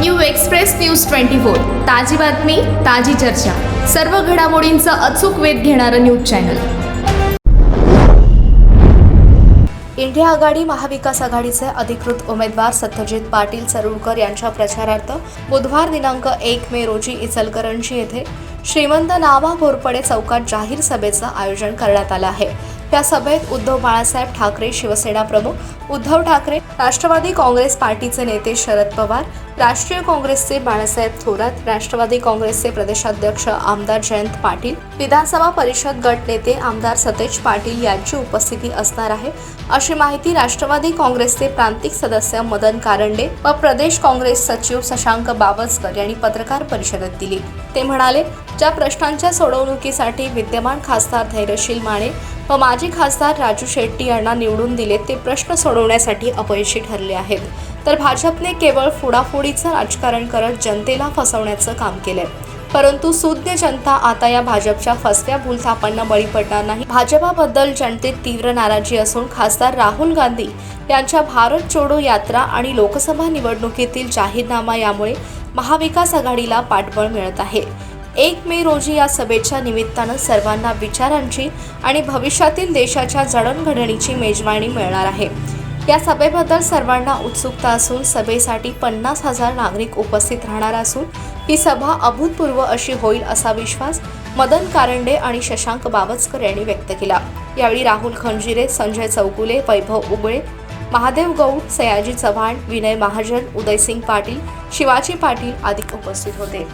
New express news twenty four. ताजी बातमी ताजी चर्चा. सर्व घडामोडींचा अचूक वेध घेणारं न्यूज चॅनल. इंडिया आघाडी महाविकास आघाडीचे अधिकृत उमेदवार सत्यजित पाटील सरुळकर यांच्या प्रचारार्थ बुधवार दिनांक एक मे रोजी इचलकरंजी येथे श्रीमंत नावा घोरपडे चौकात जाहीर सभेचं आयोजन करण्यात आलं आहे. या सभेत उद्धव बाळासाहेब ठाकरे शिवसेना प्रमुख उद्धव ठाकरे राष्ट्रवादी काँग्रेस पार्टीचे नेते शरद पवार राष्ट्रीय काँग्रेसचे बाळासाहेब थोरात राष्ट्रवादी काँग्रेसचे प्रदेशाध्यक्ष आमदार जयंत पाटील विधानसभा परिषद गट नेते आमदार सतेज पाटील यांची उपस्थिती असणार आहे. अशी माहिती राष्ट्रवादी काँग्रेसचे प्रांतिक सदस्य मदन कारंडे व प्रदेश काँग्रेस सचिव शशांक बावस्कर यांनी पत्रकार परिषदेत दिली. ते म्हणाले ज्या प्रश्नांच्या सोडवणुकीसाठी विद्यमान खासदार धैर्यशील माने व माजी खासदार राजू शेट्टी यांना निवडून दिले ते प्रश्न सोडवण्यासाठी अपयशी ठरले आहेत. तर भाजपने केवळ फोडाफोडीचं राजकारण करत जनतेला फसवण्याचं काम केलंय. परंतु सुज्ञ जनता आता या भाजपच्या फसव्या भूलथापांना बळी पडणार नाही. भाजपाबद्दल जनतेत तीव्र नाराजी असून खासदार राहुल गांधी यांच्या भारत जोडो यात्रा आणि लोकसभा निवडणुकीतील जाहीरनामा यामुळे महाविकास आघाडीला पाठबळ मिळत आहे. एक मे रोजी या सभेच्या निमित्तानं सर्वांना विचारांची आणि भविष्यातील देशाच्या जडणघडणीची मेजवानी मिळणार आहे. या सभेबद्दल सर्वांना उत्सुकता असून सभेसाठी पन्नास हजार नागरिक उपस्थित राहणार असून ही सभा अभूतपूर्व अशी होईल असा विश्वास मदन कारंडे आणि शशांक बावस्कर यांनी व्यक्त केला. यावेळी राहुल खंजिरे संजय चौगुले वैभव उगळे महादेव गौड सयाजी चव्हाण विनय महाजन उदयसिंग पाटील शिवाजी पाटील आदी उपस्थित होते.